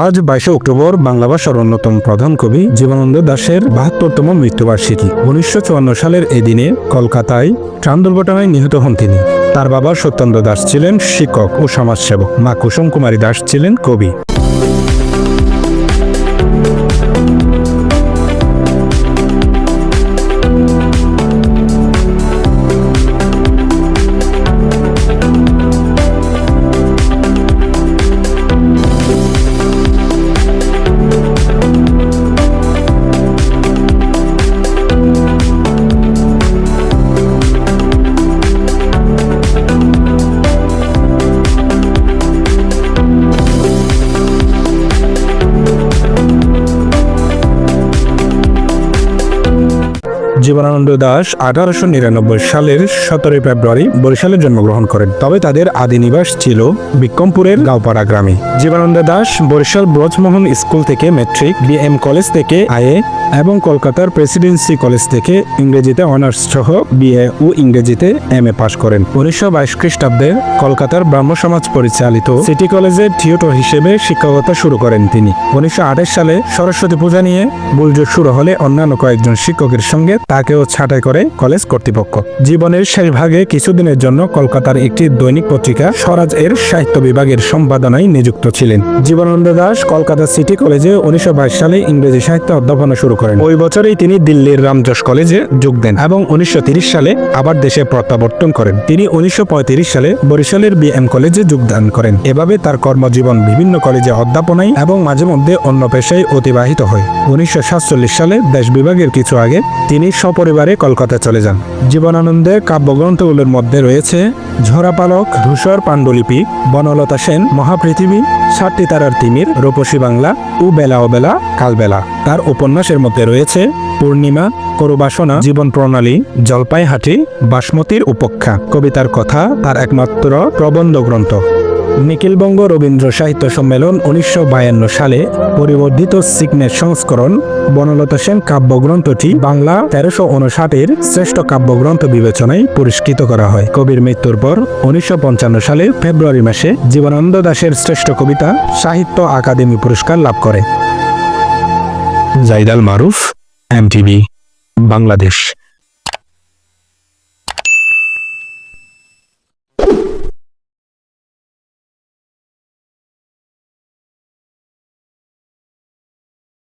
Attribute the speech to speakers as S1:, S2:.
S1: আজ বাইশে অক্টোবর বাংলা ভাষার অন্যতম প্রধান কবি জীবনানন্দ দাশের বাহাত্তরতম মৃত্যুবার্ষিকী। উনিশশো চুয়ান্ন সালের এই দিনে কলকাতায় ট্রাম দুর্ঘটনায় নিহত হন তিনি। তার বাবা সত্যেন্দ্র দাস ছিলেন শিক্ষক ও সমাজসেবক। মা কুসুম কুমারী দাস ছিলেন কবি। জীবনানন্দ দাস আঠারোশো নিরানব্বই সালের সতেরোই ফেব্রুয়ারি বরিশালে জন্মগ্রহণ করেন। তবে তাদের আদি নিবাস ছিল বিক্রমপুরের গাঁওপাড়া গ্রামে। জীবনানন্দ দাস বরিশাল ব্রজমোহন স্কুল থেকে মেট্রিক, বিএম কলেজ থেকে আইএ এবং কলকাতার প্রেসিডেন্সি কলেজ থেকে ইংরেজিতে অনার্স সহ বিএ ও ইংরেজিতে এম এ পাশ করেন। উনিশশো বাইশ খ্রিস্টাব্দে কলকাতার ব্রাহ্ম সমাজ পরিচালিত সিটি কলেজে থিয়েটর হিসেবে শিক্ষকতা শুরু করেন তিনি। উনিশশো আঠাশ সালে সরস্বতী পূজা নিয়ে বুলজোর শুরু হলে অন্যান্য কয়েকজন শিক্ষকের সঙ্গে তাকেও ছাঁটাই করে কলেজ কর্তৃপক্ষ। জীবনের শেষ ভাগে কিছুদিনের জন্য কলকাতার একটি দৈনিক পত্রিকা স্বরাজ এর সাহিত্য বিভাগের সম্পাদনায় নিযুক্ত ছিলেন। জীবনানন্দ দাস কলকাতা সিটি কলেজে উনিশশো বাইশ সালে ইংরেজি সাহিত্য অধ্যাপনা শুরু করেন। ওই বছরেই তিনি দিল্লির রামজশ কলেজে যোগ দেন এবং উনিশশো সালে আবার দেশে প্রত্যাবর্তন করেন। তিনি উনিশশো পঁয়ত্রিশ সালে বরিশালের বিএম কলেজে যোগদান করেন। এভাবে তার কর্মজীবন বিভিন্ন কলেজে অধ্যাপনায় এবং মাঝে মধ্যে অন্য পেশায় অতিবাহিত হয়। উনিশশো সাতচল্লিশ সালে দেশ বিভাগের কিছু আগে তিনি সপরিবারে কলকাতা চলে যান। জীবনানন্দে কাব্যগ্রন্থগুলোর মধ্যে রয়েছে ঝরাপালক ধূসর পাণ্ডুলিপি, বনলতা সেন, মহাপৃথিবী, সাতটি তারার তিমির, রূপসী বাংলা ও বেলা ও বেলা কালবেলা তার উপন্যাসের মধ্যে রয়েছে পূর্ণিমা, করুবাসনা, জীবন প্রণালী, জলপাইহাটি, বাসমতির উপেক্ষা কবিতার কথা তার একমাত্র প্রবন্ধ গ্রন্থ। নিখিলবঙ্গ রবীন্দ্র সাহিত্য সম্মেলন উনিশশো বায়ান্ন সালে পরিবর্ধিত সিগনেট সংস্করণ বনলতা সেন কাব্যগ্রন্থটি বাংলা তেরোশো উনষাটের শ্রেষ্ঠ কাব্যগ্রন্থ বিবেচনায় পুরস্কৃত করা হয়। কবির মৃত্যুর পর উনিশশো পঞ্চান্ন সালে ফেব্রুয়ারি মাসে জীবনানন্দ দাশের শ্রেষ্ঠ কবিতা সাহিত্য আকাদেমি পুরস্কার লাভ করে। জাইদাল মারুফ, এমটিভি, বাংলাদেশ।